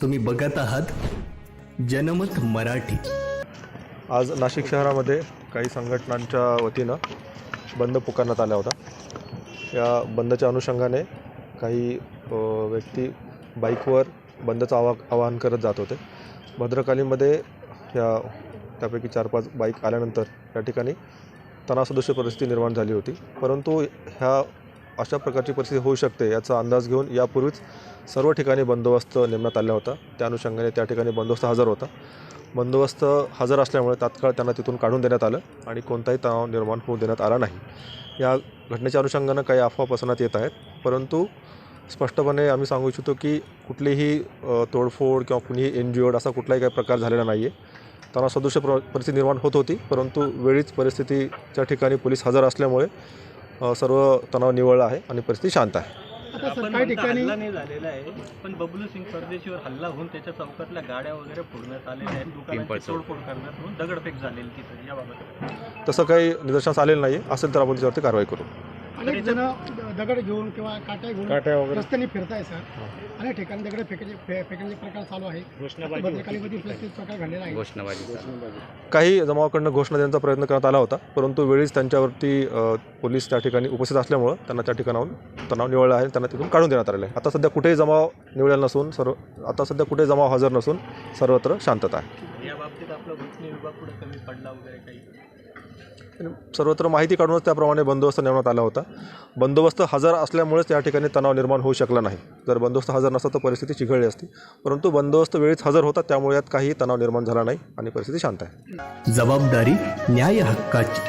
तुम्ही बघत आहात जनमत मराठी. आज नाशिक शहरामध्ये काही संघटनांच्या वतीनं बंद पुकारण्यात आला होता या बंदच्या अनुषंगाने काही व्यक्ती बाईकवर बंदचं आवा आवाहन करत जात होते. भद्रकालीमध्ये या त्यापैकी चार पाच बाईक आल्यानंतर या ठिकाणी तणावसदृश्य परिस्थिती निर्माण झाली होती. परंतु ह्या अशा प्रकारची परिस्थिती होऊ शकते याचा अंदाज घेऊन यापूर्वीच सर्व ठिकाणी बंदोबस्त नेमण्यात आला होता. त्या अनुषंगाने त्या ठिकाणी बंदोबस्त हजर होता. बंदोबस्त हजर असल्यामुळे तात्काळ त्यांना तिथून काढून देण्यात आलं आणि कोणताही तणाव निर्माण होऊ देण्यात आला नाही. या घटनेच्या अनुषंगानं काही अफवा पसरण्यात येत आहेत. परंतु स्पष्टपणे आम्ही सांगू इच्छितो की कुठलीही तोडफोड किंवा कुणीही एनजीओड असा कुठलाही काही प्रकार झालेला नाही आहे तणावसदृश प्र परिस्थिती निर्माण होत होती. परंतु वेळीच परिस्थितीच्या ठिकाणी पोलीस हजर असल्यामुळे सर्व तणाव निवळला आहे आणि परिस्थिती शांत आहे. आता आपण सर काही म्हणता ठिकाणी हल्ला नाही झालेला आहे पण बबलू सिंग परदेशीवर हल्ला होऊन त्याच्या चौकातल्या गाड्या वगैरे फोडण्यात आलेल्या आहेत दुकानांची तोडफोड करण्यात होऊन दगडफेक झालेली तिथे याबाबत तसं काही निदर्शनास आलेलं नाही असेल तर आपण त्याच्यावरती कारवाई करू. अनेक जण दगड घेऊन किंवा काट्या घेऊन काट्या वगैरे. रस्त्याने फिरताय सर. अनेक ठिकाणी दगड फेकायचे फे- फेकण्याचे प्रकार चालू आहे भद्रकालीमध्ये प्रत्येक प्रकार घडलेला आहे काही जमावाकडनं घोषणा देण्याचा प्रयत्न करण्यात आला होता परंतु वेळीच त्यांच्यावरती अ, पोलीस त्या ठिकाणी उपस्थित असल्यामुळं त्यांना त्या ठिकाणाहून तणाव निवळला आहे त्यांना तिथून काढून देण्यात आलेलं आहे. आता सध्या कुठेही जमाव निवळलेला नसून सर्व आता सध्या कुठेही जमाव हजर नसून सर्वत्र शांतता आहे. या बाबतीत आपला घोषणी विभाग कुठे कमी पडला वगैरे काही? सर्वत्र माहिती काढूनच त्याप्रमाणे बंदोबस्त नेमण्यात आला होता. बंदोबस्त हजर असल्यामुळेच त्या ठिकाणी तणाव निर्माण होऊ शकला नाही. जर बंदोबस्त हजर नसता तर परिस्थिती चिघळली असती. परंतु बंदोबस्त वेळीच हजर होता त्यामुळे यात काही तणाव निर्माण झाला नाही आणि परिस्थिती शांत आहे. जबाबदारी न्याय हक्काची.